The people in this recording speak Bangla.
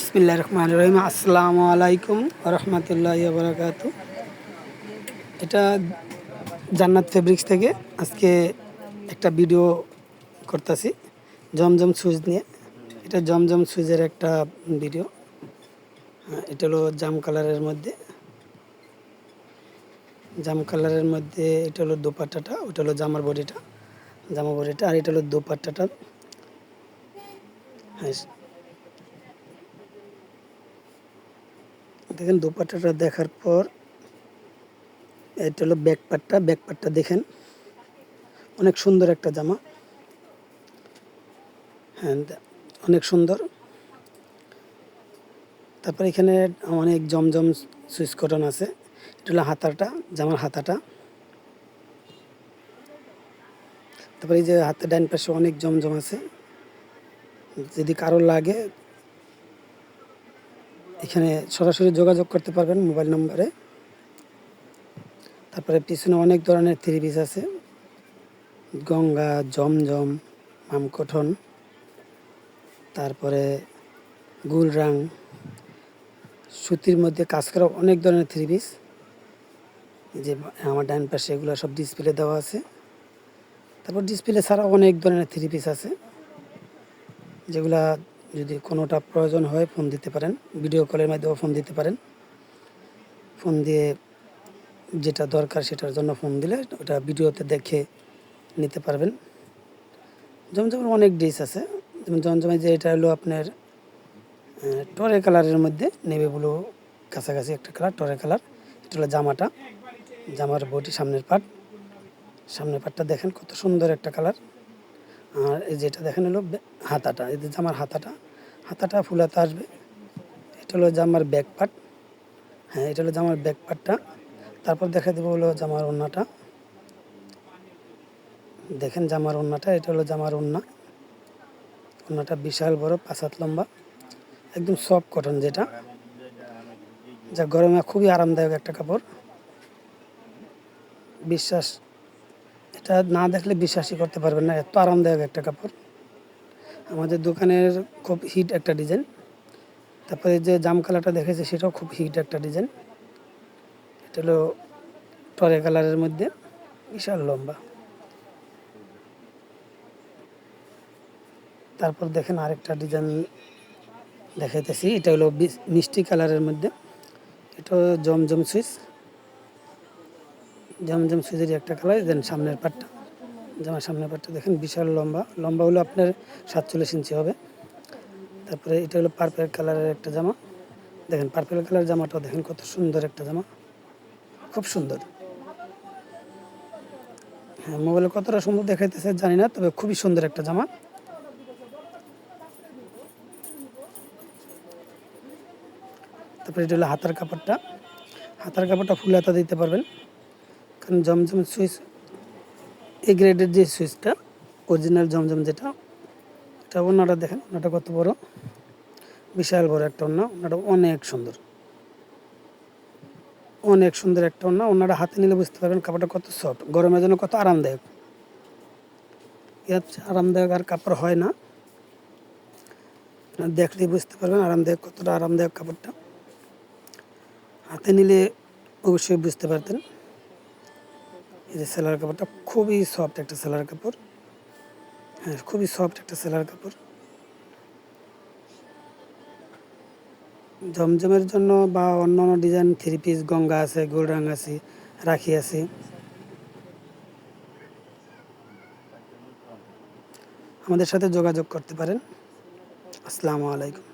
বিসমিল্লা রহমান রহিম। আসসালামু আলাইকুম রহমতুল্লাহ বারাকাতু। এটা জান্নাত ফেব্রিক্স থেকে আজকে একটা ভিডিও করতেছি জমজম সুইচ নিয়ে। এটা জমজম সুইচের একটা ভিডিও। হ্যাঁ, এটা হলো জাম কালারের মধ্যে। জাম কালারের মধ্যে এটা হলো দোপাট্টাটা ওটা হলো জামার বডিটা জামা বডিটা আর এটা হলো দোপাট্টাটা। হ্যাঁ দেখেন দোপাট্টাটা দেখার পর, এটা হলো ব্যাক পাটটা ব্যাক পাটটা দেখেন। অনেক সুন্দর একটা জামা। হ্যাঁ অনেক সুন্দর। তারপর এখানে অনেক জমজম সুইচ কটন আছে। এটা হলো হাতাটা, জামার হাতাটা। তারপরে এই যে হাতের ডাইন পাশে অনেক জমজম আছে। যদি কারও লাগে এখানে সরাসরি যোগাযোগ করতে পারবেন মোবাইল নম্বরে। তারপরে পিছনে অনেক ধরনের থ্রি পিস আছে। গঙ্গা, জমজম, মামকঠন, তারপরে গুলরাং, সুতির মধ্যে কাজ করা অনেক ধরনের থ্রি পিস। যে আমার ডান পাশে এগুলো সব ডিসপ্লে দেওয়া আছে। তারপর ডিসপ্লে ছাড়া অনেক ধরনের থ্রি পিস আছে। যেগুলা যদি কোনোটা প্রয়োজন হয়, ফোন দিতে পারেন। ভিডিও কলের মাধ্যমে ফোন দিতে পারেন। ফোন দিয়ে যেটা দরকার সেটার জন্য ফোন দিলে ওটা ভিডিওতে দেখে নিতে পারবেন। জমজমের অনেক ডিস আছে। যেমন জমজমে যে এটা হলো আপনার টরে কালারের মধ্যে নেবে ব্লু কাছাকাছি একটা কালার, টরে কালার। এটা হলো জামাটা। জামার বডি সামনের পাট। সামনের পাটটা দেখেন কত সুন্দর একটা কালার। আর এই যেটা দেখেন হলো হাতাটা, এই জামার হাতাটা হাতাটা ফুলাতে আসবে। এটা হলো জামার ব্যাক পার্ট হ্যাঁ এটা হলো জামার ব্যাক পার্টটা তারপর দেখা দেবো হলো জামার ওন্নাটা। দেখেন জামার ওন্নাটা, এটা হলো জামার ওন্না। ওন্নাটা বিশাল বড়, পাঁচ হাত লম্বা। একদম সফট কটন যেটা। যা গরমে খুবই আরামদায়ক একটা কাপড়। বিশ্বাস, এটা না দেখলে বিশ্বাসই করতে পারবেন না। এত আরামদায়ক একটা কাপড়। আমাদের দোকানের খুব হিট একটা ডিজাইন। তারপরে যে জাম কালারটা দেখেছে সেটাও খুব হিট একটা ডিজাইন। এটা হলো টরে কালারের মধ্যে, বিশাল লম্বা। তারপর দেখেন আরেকটা ডিজাইন দেখাইতেছি, এটা হলো মিষ্টি কালারের মধ্যে। এটা জমজম সুইচ। জমজম সুইচের একটা কালার, দেন সামনের পাটটা। জামার সামনের পাটটা দেখেন বিশাল লম্বা। লম্বা হলো আপনার সাতচল্লিশ ইঞ্চি হবে। তারপরে এটা হলো পার্পেল কালারের একটা জামা। দেখেন পার্পেল কালার জামাটাও দেখেন কত সুন্দর একটা জামা। খুব সুন্দর। হ্যাঁ মোবাইলে কতটা সুন্দর দেখাইতেছে জানি না, তবে খুবই সুন্দর একটা জামা। তারপরে এটা হলো হাতার কাপড়টা। হাতার কাপড়টা ফুল হাতা দিতে পারবেন। কারণ জমজম সুইচ এ গ্রেডের যে সুইচটা অরিজিনাল জমজম যেটা, এটা ওনাটা দেখেন, ওনাটা কত বড়? বিশাল বড় একটা ওনা ওনাটা অনেক সুন্দর। অনেক সুন্দর একটা ওনা ওনারা হাতে নিলে বুঝতে পারবেন কাপড়টা কত সফট গরমের জন্য কত আরামদায়ক। আরামদায়ক আর কাপড় হয় না। আপনারা দেখলেই বুঝতে পারবেন আরামদায়ক, কতটা আরামদায়ক কাপড়টা। হাতে নিলে অবশ্যই বুঝতে পারতেন। এই যে সেলার কাপড়টা খুবই সফট একটা সেলার কাপড়। হ্যাঁ খুবই সফট একটা সেলার কাপড়। জমজমের জন্য বা অন্য অন্য ডিজাইন থ্রি পিস গঙ্গা আছে, গোলরাং আছে, রাখি আছে। আমাদের সাথে যোগাযোগ করতে পারেন। আসসালামু আলাইকুম।